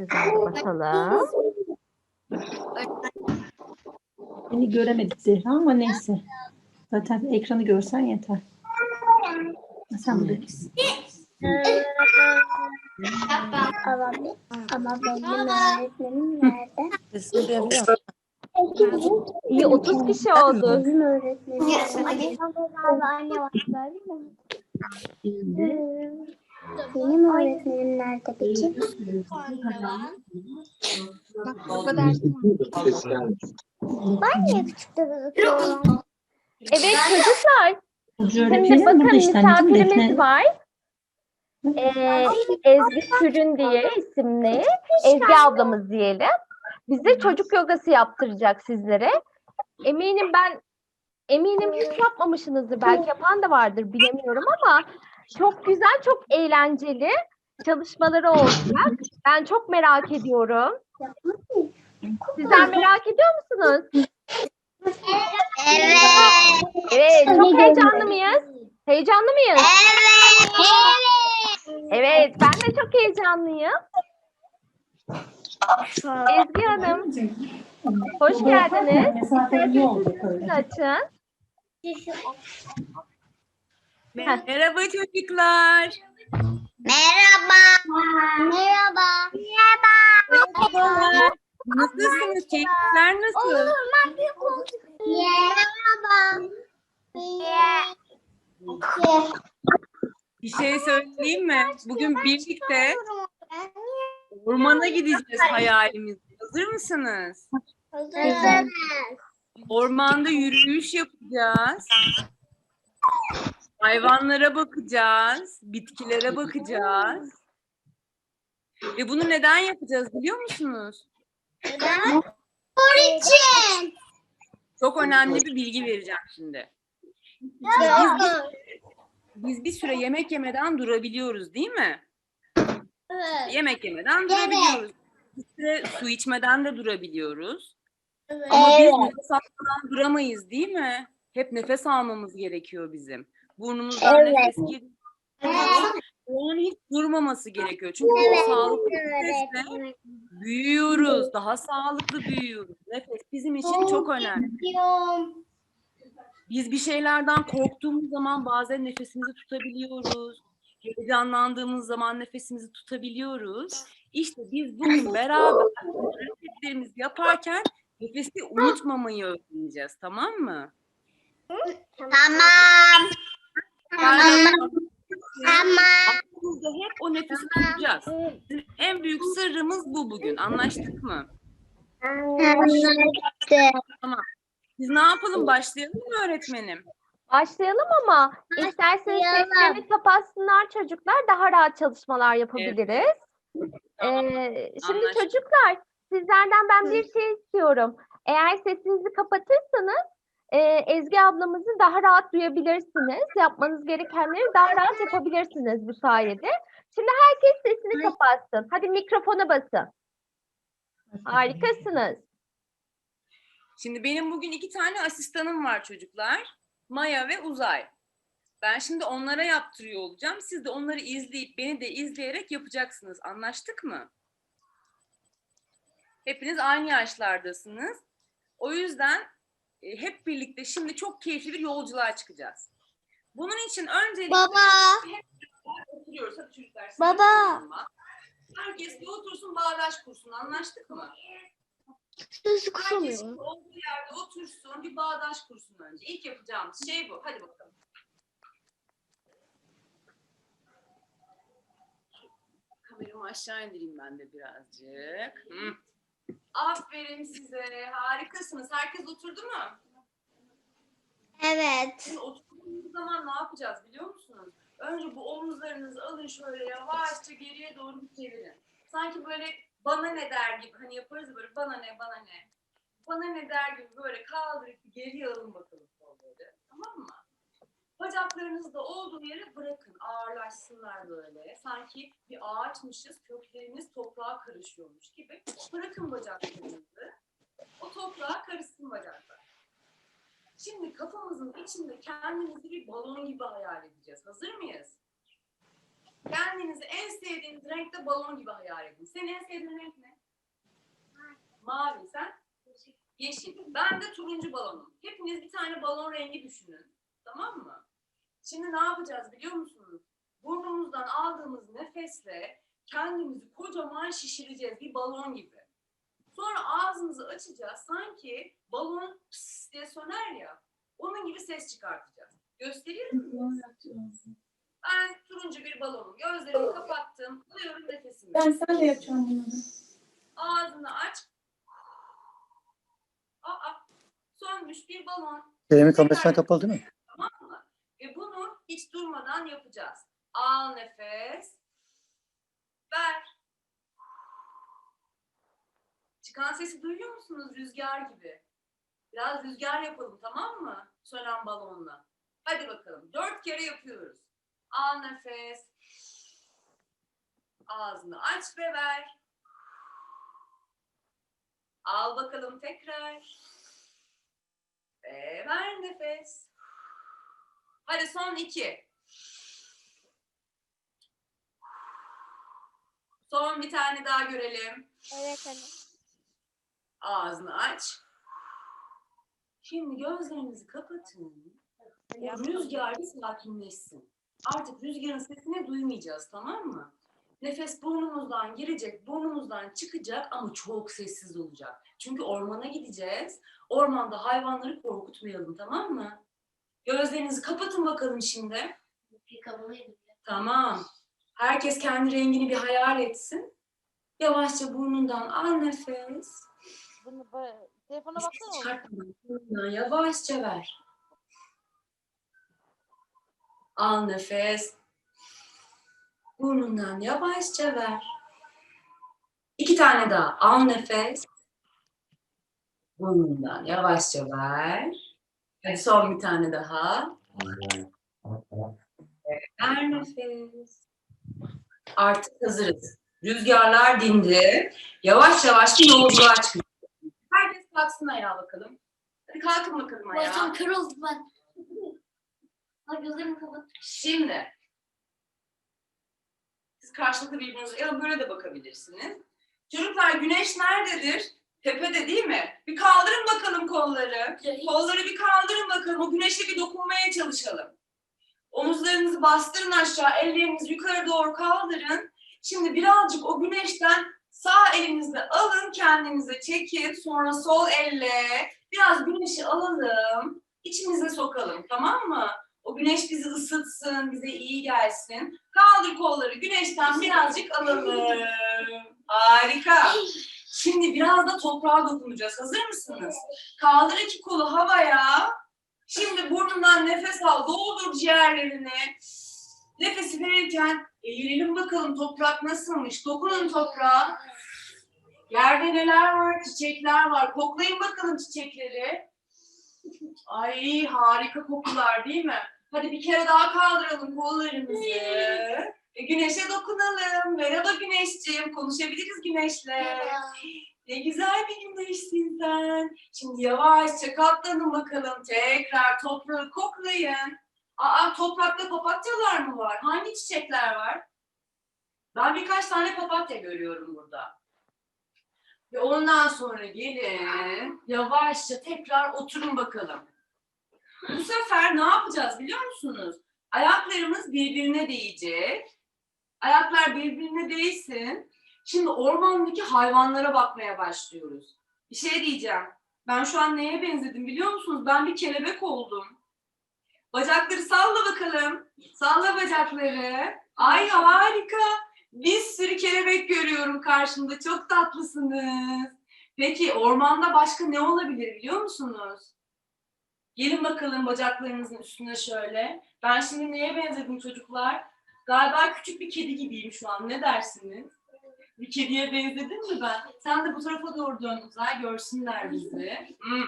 sizden de bakalım. Beni göremedik Zehra ama neyse. Zaten ekranı görsen yeter. Sen bilirsin. Ama, ama benim öğretmenim nerede? Sesini duyabiliyor musun? İyi 30 kişi oldu. Benim öğretmenim anne var. Benim öğretmenim nerede peki? Ben niye küçükte gözüküyorum? Evet çocuklar. Şimdi bakın misafirimiz var. Ee, Ezgi Sürün diye isimli. Ezgi ablamız diyelim. Bize çocuk yogası yaptıracak sizlere. Eminim ben eminim hiç yapmamışsınızdır. Belki yapan da vardır bilemiyorum ama çok güzel, çok eğlenceli çalışmaları olacak. Ben çok merak ediyorum. Sizler merak ediyor musunuz? Evet. Evet, çok heyecanlı mıyız? Heyecanlı mıyız? Evet, ben de çok heyecanlıyım. Ezgi Hanım, hoş geldiniz. Siz açın. Merhaba çocuklar. Merhaba. Merhaba. Merhaba. Merhabalar. Nasılsınız? Keyifler nasıl? ben bir koltuk. Merhaba. Bir şey söyleyeyim mi? Bugün birlikte ormana gideceğiz hayalimizde. Hazır mısınız? Hazırız. Ormanda yürüyüş yapacağız. Hayvanlara bakacağız. Bitkilere bakacağız. Ve bunu neden yapacağız biliyor musunuz? Spor için. Çok önemli bir bilgi vereceğim şimdi. Biz, biz bir süre yemek yemeden durabiliyoruz değil mi? Yemek yemeden durabiliyoruz. Bir süre su içmeden de durabiliyoruz. Ama biz nefes almadan duramayız değil mi? Hep nefes almamız gerekiyor bizim. Burnumuzdan Evet. nefes giriyor. Onun hiç durmaması gerekiyor. Çünkü o sağlıklı nefesle büyüyoruz. Daha sağlıklı büyüyoruz. Nefes bizim için çok önemli. Biz bir şeylerden korktuğumuz zaman bazen nefesimizi tutabiliyoruz. Heyecanlandığımız zaman nefesimizi tutabiliyoruz. İşte biz bugün beraber hareketlerimizi yaparken nefesi unutmamayı öğreneceğiz. Tamam mı? Tamam. Tamam. aklımızda hep o nefesi tutacağız. En büyük sırrımız bu bugün. Anlaştık mı? Biz ne yapalım? Başlayalım mı öğretmenim? Başlayalım ama isterseniz seslerini kapatsınlar çocuklar. Daha rahat çalışmalar yapabiliriz. Tamam. Ee, şimdi Anlaştık. çocuklar sizlerden ben bir şey istiyorum. Eğer sesinizi kapatırsanız e, Ezgi ablamızı daha rahat duyabilirsiniz. Yapmanız gerekenleri daha rahat yapabilirsiniz bu sayede. Şimdi herkes sesini kapatsın. Hadi mikrofona basın. Harikasınız. Şimdi benim bugün iki tane asistanım var çocuklar. Maya ve Uzay. Ben şimdi onlara yaptırıyor olacağım. Siz de onları izleyip beni de izleyerek yapacaksınız. Anlaştık mı? Hepiniz aynı yaşlardasınız. O yüzden hep birlikte şimdi çok keyifli bir yolculuğa çıkacağız. Bunun için öncelikle Baba. oturuyoruz. Hadi çocuklar. Baba. Herkes bir otursun bağdaş kursun. Anlaştık mı? Sözü Herkes şimdi olduğu yerde otursun, bir bağdaş kursun önce. İlk yapacağımız şey bu. Hadi bakalım. Kameramı aşağı indireyim ben de birazcık. Hı. Aferin size. Harikasınız. Herkes oturdu mu? Evet. Şimdi oturduğunuz zaman ne yapacağız biliyor musunuz? Önce bu omuzlarınızı alın şöyle yavaşça geriye doğru bir çevirin. Sanki böyle bana ne der gibi hani yaparız ya böyle bana ne bana ne. Bana ne der gibi böyle kaldırıp bir geriye alın bakalım kolları. Tamam mı? Bacaklarınızı da olduğu yere bırakın. Ağırlaşsınlar böyle. Sanki bir ağaçmışız, kökleriniz toprağa karışıyormuş gibi. Bırakın bacaklarınızı. O toprağa karışsın bacaklar. Şimdi kafamızın içinde kendimizi bir balon gibi hayal edeceğiz. Hazır mıyız? Kendinizi en sevdiğiniz renkte balon gibi hayal edin. Senin en sevdiğin renk ne? Mavi. Sen? Yeşil. Ben de turuncu balonum. Hepiniz bir tane balon rengi düşünün. Tamam mı? Şimdi ne yapacağız biliyor musunuz? Burnumuzdan aldığımız nefesle kendimizi kocaman şişireceğiz bir balon gibi. Sonra ağzımızı açacağız. Sanki balon pıs diye söner ya. Onun gibi ses çıkartacağız. Göstereyim mi? Ben turuncu bir balonum. Gözlerimi kapattım. Alıyorum nefesimi. Ben sen de yapacağım bunu. Ağzını aç. Aa, sönmüş bir balon. Selim'in kamerasından kapalı değil mi? Ve bunu hiç durmadan yapacağız. Al nefes. Ver. Çıkan sesi duyuyor musunuz? Rüzgar gibi. Biraz rüzgar yapalım tamam mı? Sönen balonla. Hadi bakalım. Dört kere yapıyoruz. Al nefes. Ağzını aç ve ver. Al bakalım tekrar. Ve ver nefes. Hadi son iki. Son bir tane daha görelim. Evet anne. Ağzını aç. Şimdi gözlerinizi kapatın. O rüzgar bir sakinleşsin. Artık rüzgarın sesini duymayacağız tamam mı? Nefes burnumuzdan girecek, burnumuzdan çıkacak ama çok sessiz olacak. Çünkü ormana gideceğiz. Ormanda hayvanları korkutmayalım tamam mı? Gözlerinizi kapatın bakalım şimdi. Tamam. Herkes kendi rengini bir hayal etsin. Yavaşça burnundan al nefes. Bunu böyle, telefona Ses baksana oğlum. çıkartmadan burnundan yavaşça ver. Al nefes. Burnundan yavaşça ver. İki tane daha. Al nefes. Burnundan yavaşça ver. Hadi son bir tane daha. Ver nefes. Artık hazırız. Rüzgarlar dindi. Yavaş yavaş yolculuğa çıkıyoruz. Herkes kalksın ayağa bakalım. Hadi kalkın bakalım ayağa. Başım kör oldu ben. Ay gözlerimi kapat. Şimdi siz karşılıklı birbirinize ya böyle de bakabilirsiniz. Çocuklar güneş nerededir? Tepede değil mi? Bir kaldırın bakalım kolları. Kolları bir kaldırın bakalım. O güneşe bir dokunmaya çalışalım. Omuzlarınızı bastırın aşağı. Ellerinizi yukarı doğru kaldırın. Şimdi birazcık o güneşten sağ elinizle alın. Kendinize çekin. Sonra sol elle biraz güneşi alalım. İçimize sokalım. Tamam mı? O güneş bizi ısıtsın, bize iyi gelsin. Kaldır kolları güneşten birazcık alalım. Harika. Şimdi biraz da toprağa dokunacağız. Hazır mısınız? Kaldır iki kolu havaya. Şimdi burnundan nefes al. Doldur ciğerlerini. Nefesi verirken eğilelim bakalım toprak nasılmış. Dokunun toprağa. Yerde neler var? Çiçekler var. Koklayın bakalım çiçekleri. Ay harika kokular değil mi? Hadi bir kere daha kaldıralım kollarımızı. E, güneşe dokunalım. Merhaba güneşciğim. Konuşabiliriz güneşle. Ne güzel bir güneşsin sen. Şimdi yavaşça katlanın bakalım. Tekrar toprağı koklayın. Aa toprakta papatyalar mı var? Hangi çiçekler var? Ben birkaç tane papatya görüyorum burada. Ve ondan sonra gelin yavaşça tekrar oturun bakalım. Bu sefer ne yapacağız biliyor musunuz? Ayaklarımız birbirine değecek. Ayaklar birbirine değsin. Şimdi ormandaki hayvanlara bakmaya başlıyoruz. Bir şey diyeceğim. Ben şu an neye benzedim biliyor musunuz? Ben bir kelebek oldum. Bacakları salla bakalım. Salla bacakları. Ay harika. Bir sürü kelebek görüyorum karşımda. Çok tatlısınız. Peki ormanda başka ne olabilir biliyor musunuz? Gelin bakalım bacaklarınızın üstüne şöyle. Ben şimdi neye benzedim çocuklar? Galiba küçük bir kedi gibiyim şu an. Ne dersiniz? Bir kediye benzedim mi ben? Sen de bu tarafa doğru dön Uzay. Görsünler bizi. Hmm.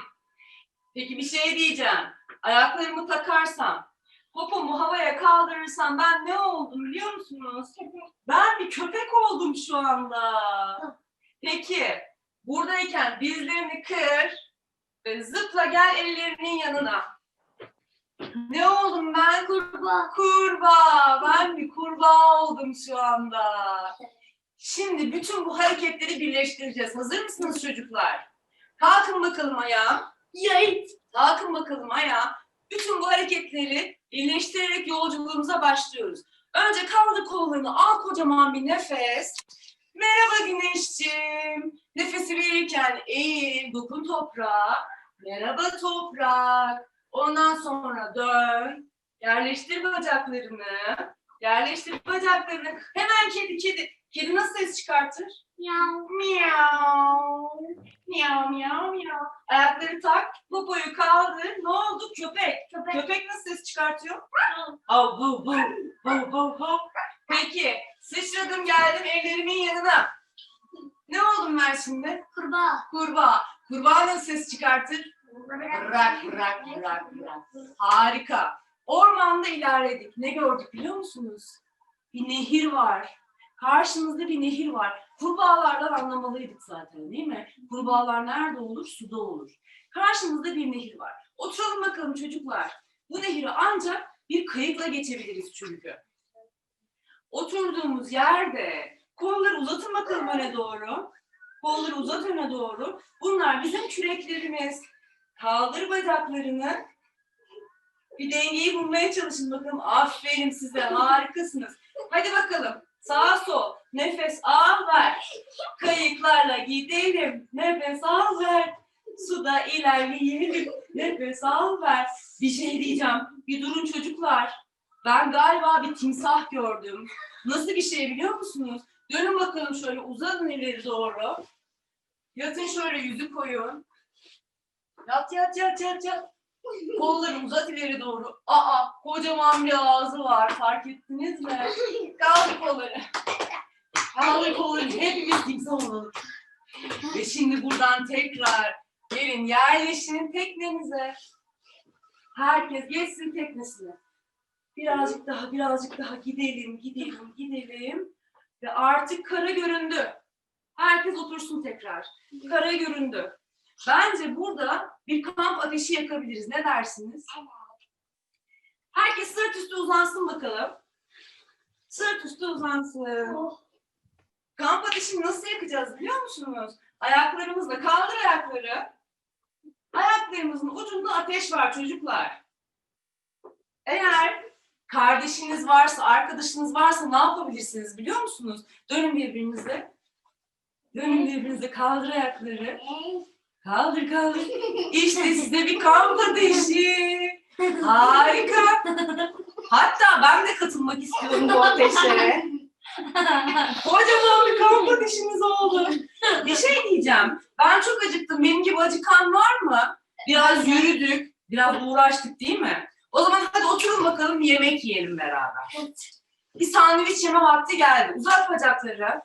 Peki bir şey diyeceğim. Ayaklarımı takarsam, popomu havaya kaldırırsam ben ne oldum biliyor musunuz? Ben bir köpek oldum şu anda. Peki buradayken dizlerini kır ve zıpla gel ellerinin yanına. Ne oldum ben? Kurbağa. Kurbağa. Ben bir kurbağa oldum şu anda. Şimdi bütün bu hareketleri birleştireceğiz. Hazır mısınız çocuklar? Kalkın bakalım ayağa. Yay. Kalkın bakalım ayağa. Bütün bu hareketleri birleştirerek yolculuğumuza başlıyoruz. Önce kaldır kollarını, al kocaman bir nefes. Merhaba güneşciğim. Nefesi verirken eğil, dokun toprağa. Merhaba toprak. Ondan sonra dön. Yerleştir bacaklarını. Yerleştir bacaklarını. Hemen kedi kedi. Kedi nasıl ses çıkartır? Miau. Miau. Miau miau miau. Ayakları tak, popoyu kaldır. Ne oldu? Köpek. Köpek. Köpek nasıl ses çıkartıyor? Av bu bu bu bu bu. Peki sıçradım geldim ellerimin yanına. Ne oldum ben şimdi? Kurbağa. Kurbağa. Kurbağa nasıl ses çıkartır? Bırak bırak bırak bırak. Harika. Ormanda ilerledik. Ne gördük biliyor musunuz? Bir nehir var. Karşımızda bir nehir var. Kurbağalardan anlamalıydık zaten değil mi? Kurbağalar nerede olur? Suda olur. Karşımızda bir nehir var. Oturalım bakalım çocuklar. Bu nehri ancak bir kayıkla geçebiliriz çünkü. Oturduğumuz yerde kolları uzatın bakalım öne doğru. Kolları uzat öne doğru. Bunlar bizim küreklerimiz. Kaldır bacaklarını. Bir dengeyi bulmaya çalışın bakalım. Aferin size harikasınız. Hadi bakalım. Sağa sol. Nefes al ver. Kayıklarla gidelim. Nefes al ver. Suda ilerleyelim. Nefes al ver. Bir şey diyeceğim. Bir durun çocuklar. Ben galiba bir timsah gördüm. Nasıl bir şey biliyor musunuz? Dönün bakalım şöyle uzanın ileri doğru. Yatın şöyle yüzü koyun. Yat yat yat yat yat. Kolları uzat ileri doğru. Aa kocaman bir ağzı var fark ettiniz mi? Kaldır kolları. Kaldır kolları. Hepimiz timsah olalım. Ve şimdi buradan tekrar gelin yerleşin teknenize. Herkes geçsin teknesine. Birazcık daha birazcık daha gidelim gidelim gidelim. Ve artık kara göründü. Herkes otursun tekrar. Kara göründü. Bence burada bir kamp ateşi yakabiliriz. Ne dersiniz? Herkes sırt üstü uzansın bakalım. Sırt üstü uzansın. Kamp ateşini nasıl yakacağız biliyor musunuz? Ayaklarımızla kaldır ayakları. Ayaklarımızın ucunda ateş var çocuklar. Eğer kardeşiniz varsa, arkadaşınız varsa ne yapabilirsiniz biliyor musunuz? Dönün birbirinize. Dönün birbirinize kaldır ayakları. Kaldır kaldır. İşte size bir kamp ateşi. Harika. Hatta ben de katılmak istiyorum bu ateşlere. Kocaman bir kamp ateşimiz oldu. Bir şey diyeceğim. Ben çok acıktım. Benim gibi acıkan var mı? Biraz yürüdük. Biraz uğraştık değil mi? O zaman hadi oturun bakalım yemek yiyelim beraber. Bir sandviç yeme vakti geldi. Uzat bacakları.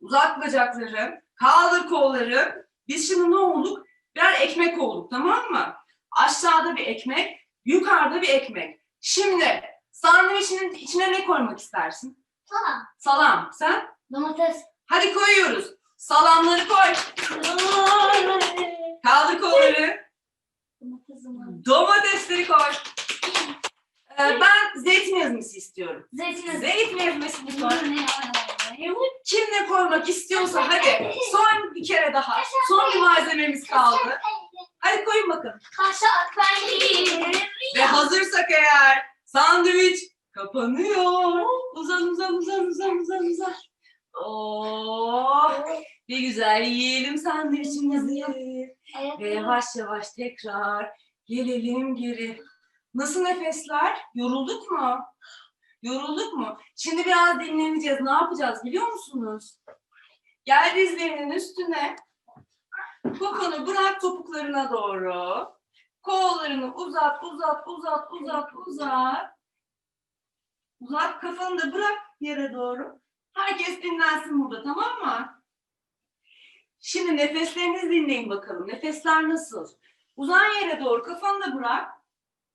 Uzat bacakları. Kaldır kolları. Biz şimdi ne olduk? Birer ekmek olduk tamam mı? Aşağıda bir ekmek, yukarıda bir ekmek. Şimdi sandviçinin içine ne koymak istersin? Tamam. Salam. Sen? Domates. Hadi koyuyoruz. Salamları koy. Kaldır kolları. Domatesleri koy. Ee, ben zeytin ezmesi istiyorum. Zeytin. Zeytin ezmesini koy. Kim ne koymak istiyorsa hadi. Son bir kere daha. Son bir malzememiz kaldı. Hadi koyun peynir. Ve hazırsak eğer sandviç kapanıyor. Uzan uzan uzan uzan uzan uzan. Oh, bir güzel yiyelim sandviçimizi. Ve yavaş yavaş tekrar gelelim geri. Nasıl nefesler? Yorulduk mu? Yorulduk mu? Şimdi biraz dinleneceğiz. Ne yapacağız biliyor musunuz? Gel dizlerinin üstüne. Kokonu bırak topuklarına doğru. Kollarını uzat, uzat, uzat, uzat, uzat. Uzat kafanı da bırak yere doğru. Herkes dinlensin burada tamam mı? Şimdi nefeslerinizi dinleyin bakalım. Nefesler nasıl? Uzan yere doğru kafanı da bırak.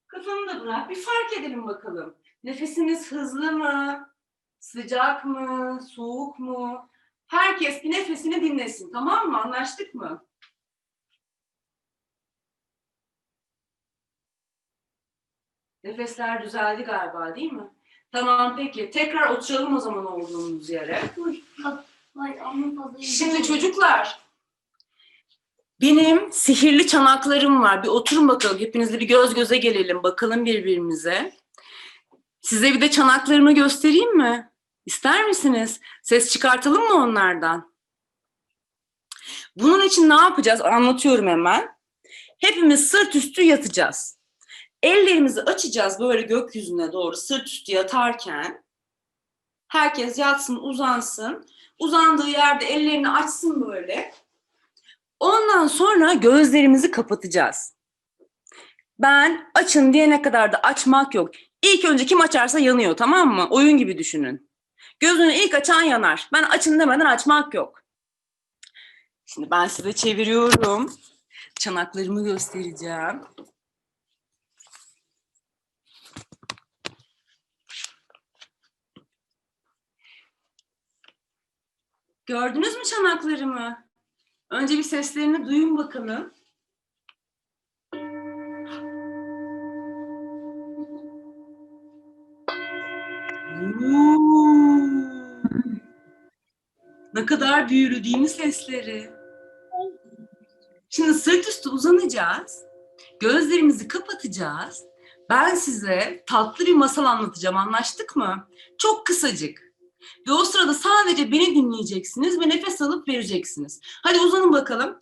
Kafanı da bırak. Bir fark edelim bakalım. Nefesimiz hızlı mı? Sıcak mı? Soğuk mu? Herkes bir nefesini dinlesin. Tamam mı? Anlaştık mı? Nefesler düzeldi galiba değil mi? Tamam peki. Tekrar oturalım o zaman olduğumuz yere. Şimdi çocuklar, benim sihirli çanaklarım var. Bir oturun bakalım. Hepinizle bir göz göze gelelim. Bakalım birbirimize. Size bir de çanaklarımı göstereyim mi? İster misiniz? Ses çıkartalım mı onlardan? Bunun için ne yapacağız? Anlatıyorum hemen. Hepimiz sırt üstü yatacağız. Ellerimizi açacağız böyle gökyüzüne doğru sırt üstü yatarken. Herkes yatsın, uzansın. Uzandığı yerde ellerini açsın böyle. Ondan sonra gözlerimizi kapatacağız. Ben açın diyene kadar da açmak yok. İlk önce kim açarsa yanıyor tamam mı? Oyun gibi düşünün. Gözünü ilk açan yanar. Ben açın demeden açmak yok. Şimdi ben size çeviriyorum. Çanaklarımı göstereceğim. Gördünüz mü çanaklarımı? Önce bir seslerini duyun bakalım. Ne kadar büyülü değil sesleri? Şimdi sırt üstü uzanacağız. Gözlerimizi kapatacağız. Ben size tatlı bir masal anlatacağım. Anlaştık mı? Çok kısacık. Ve o sırada sadece beni dinleyeceksiniz ve nefes alıp vereceksiniz. Hadi uzanın bakalım.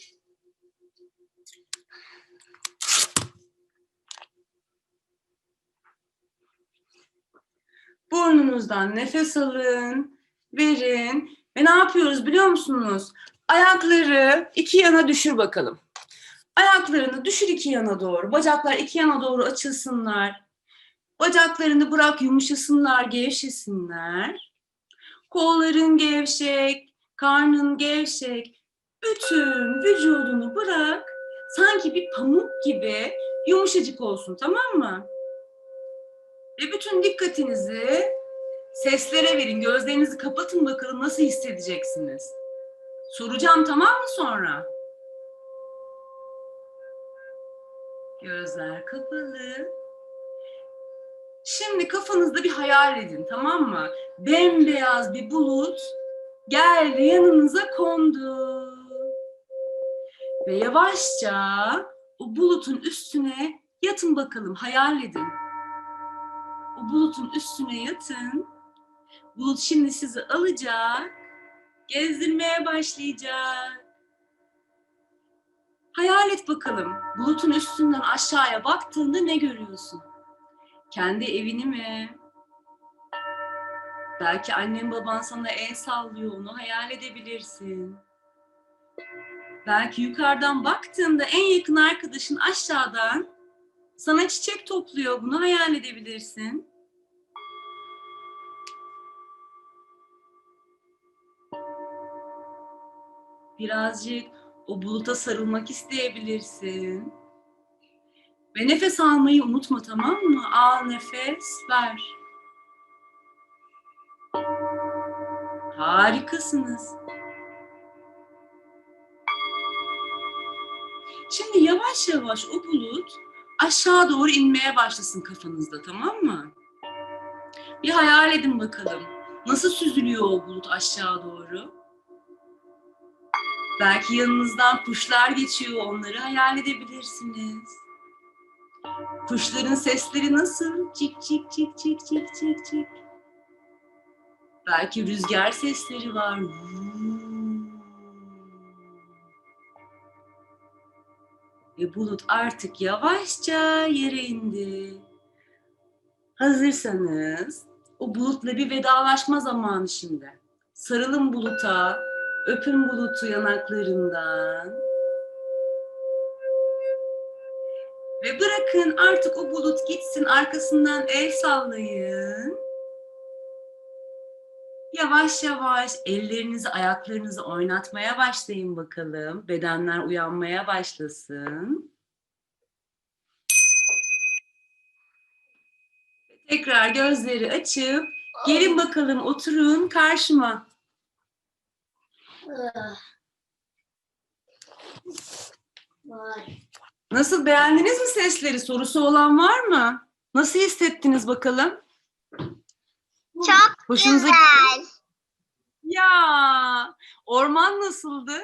Burnunuzdan nefes alın, verin. Ve ne yapıyoruz biliyor musunuz? Ayakları iki yana düşür bakalım. Ayaklarını düşür iki yana doğru. Bacaklar iki yana doğru açılsınlar. Bacaklarını bırak yumuşasınlar, gevşesinler. Kolların gevşek, karnın gevşek. Bütün vücudunu bırak. Sanki bir pamuk gibi yumuşacık olsun tamam mı? Ve bütün dikkatinizi seslere verin. Gözlerinizi kapatın bakalım nasıl hissedeceksiniz. Soracağım tamam mı sonra? Gözler kapalı. Şimdi kafanızda bir hayal edin tamam mı? Bembeyaz bir bulut geldi yanınıza kondu. Ve yavaşça o bulutun üstüne yatın bakalım hayal edin. O bulutun üstüne yatın. Bulut şimdi sizi alacak, gezdirmeye başlayacak. Hayal et bakalım. Bulutun üstünden aşağıya baktığında ne görüyorsun? Kendi evini mi? Belki annen baban sana el sallıyor, onu hayal edebilirsin. Belki yukarıdan baktığında en yakın arkadaşın aşağıdan sana çiçek topluyor, bunu hayal edebilirsin. Birazcık o buluta sarılmak isteyebilirsin. Ve nefes almayı unutma tamam mı? Al nefes, ver. Harikasınız. Şimdi yavaş yavaş o bulut aşağı doğru inmeye başlasın kafanızda tamam mı? Bir hayal edin bakalım. Nasıl süzülüyor o bulut aşağı doğru? Belki yanınızdan kuşlar geçiyor, onları hayal edebilirsiniz. Kuşların sesleri nasıl? Cik cik cik cik cik cik cik. Belki rüzgar sesleri var. Ve bulut artık yavaşça yere indi. Hazırsanız o bulutla bir vedalaşma zamanı şimdi. Sarılın buluta, öpün bulutu yanaklarından. Ve bırakın artık o bulut gitsin arkasından el sallayın. Yavaş yavaş ellerinizi ayaklarınızı oynatmaya başlayın bakalım. Bedenler uyanmaya başlasın. Tekrar gözleri açıp gelin bakalım oturun karşıma. Var. Nasıl beğendiniz mi sesleri? Sorusu olan var mı? Nasıl hissettiniz bakalım? Çok Hoşunuza güzel. Ya orman nasıldı?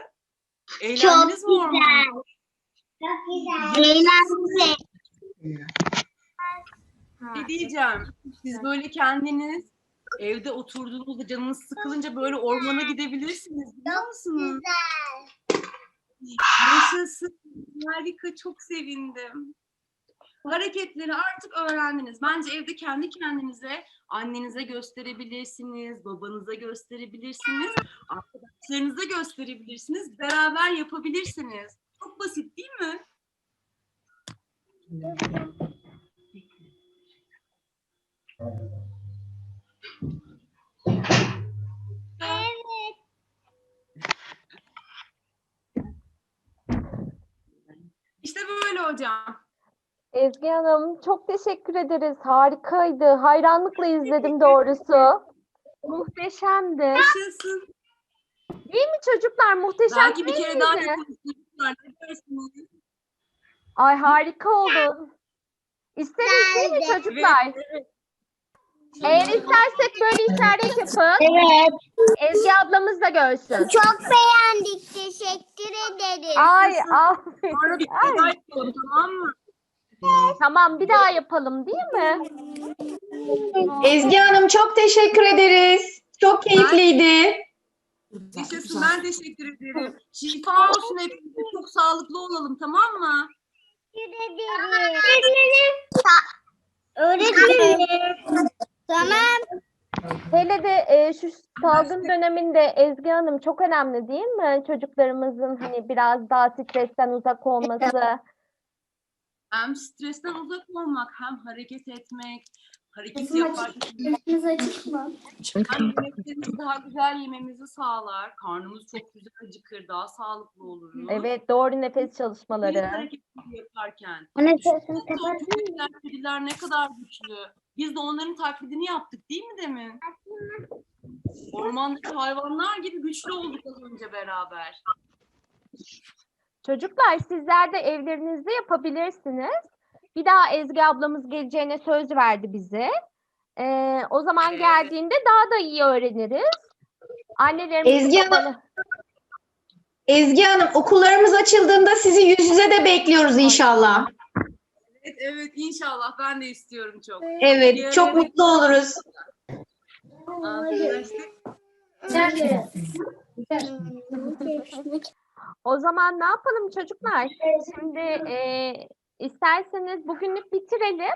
Çok Eğlendiniz mi ormanda? güzel. Çok güzel. Eğlendim. Ne diyeceğim? Siz böyle kendiniz evde oturduğunuzda canınız sıkılınca böyle ormana gidebilirsiniz biliyor musunuz? Yaşasın. Harika çok sevindim. Hareketleri artık öğrendiniz. Bence evde kendi kendinize annenize gösterebilirsiniz, babanıza gösterebilirsiniz, arkadaşlarınıza gösterebilirsiniz, beraber yapabilirsiniz. Çok basit değil mi? Evet. İşte böyle hocam. Ezgi Hanım çok teşekkür ederiz. Harikaydı. Hayranlıkla izledim doğrusu. Muhteşemdi. Yaşasın. Değil mi çocuklar? Muhteşem Belki bir değil kere daha miydi? Ne dersiniz? Ay harika oldu. İsteriz değil mi çocuklar? Eğer istersek böyle işaret yapın. Evet. Ezgi ablamız da görsün. Çok beğendik. Teşekkür ederiz. Ay aferin. yapalım tamam mı? Tamam bir daha yapalım değil mi? Ezgi Hanım çok teşekkür ederiz. Çok keyifliydi. Yaşasın ben teşekkür ederim. Şifa olsun hepimize. Çok sağlıklı olalım tamam mı? Teşekkür ederim. Öğretmenim. Tamam. Hele de e, şu salgın döneminde Ezgi Hanım çok önemli değil mi? Çocuklarımızın hani biraz daha stresten uzak olması. Hem stresten uzak olmak hem hareket etmek. Hareket yaparken açık mı? hem yemeklerimizi daha güzel yememizi sağlar. Karnımız çok güzel acıkır, daha sağlıklı oluruz. Evet doğru nefes Biz çalışmaları. hareketleri yaparken. Anne sesini kediler ne kadar güçlü. Biz de onların taklidini yaptık değil mi Demin? Ormandaki hayvanlar gibi güçlü olduk az önce beraber. Çocuklar sizler de evlerinizde yapabilirsiniz. Bir daha Ezgi ablamız geleceğine söz verdi bize. Ee, o zaman Evet. geldiğinde daha da iyi öğreniriz. Annelerimiz Ezgi Hanım- Ezgi Hanım okullarımız açıldığında sizi yüz yüze de bekliyoruz inşallah. Evet, evet inşallah ben de istiyorum çok. Evet çok mutlu oluruz. Anlaştık. O zaman ne yapalım çocuklar? Şimdi e, isterseniz bugünlük bitirelim.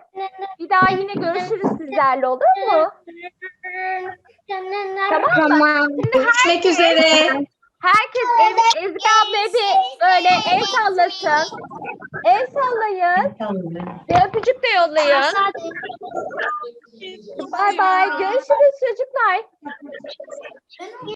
Bir daha yine görüşürüz sizlerle olur mu? Tamam mı? Tamam. Görüşmek üzere. Herkes Ez- Ezgi ablaya bir böyle el sallasın. El sallayın. Bir öpücük de yollayın. Bay bay. Görüşürüz çocuklar.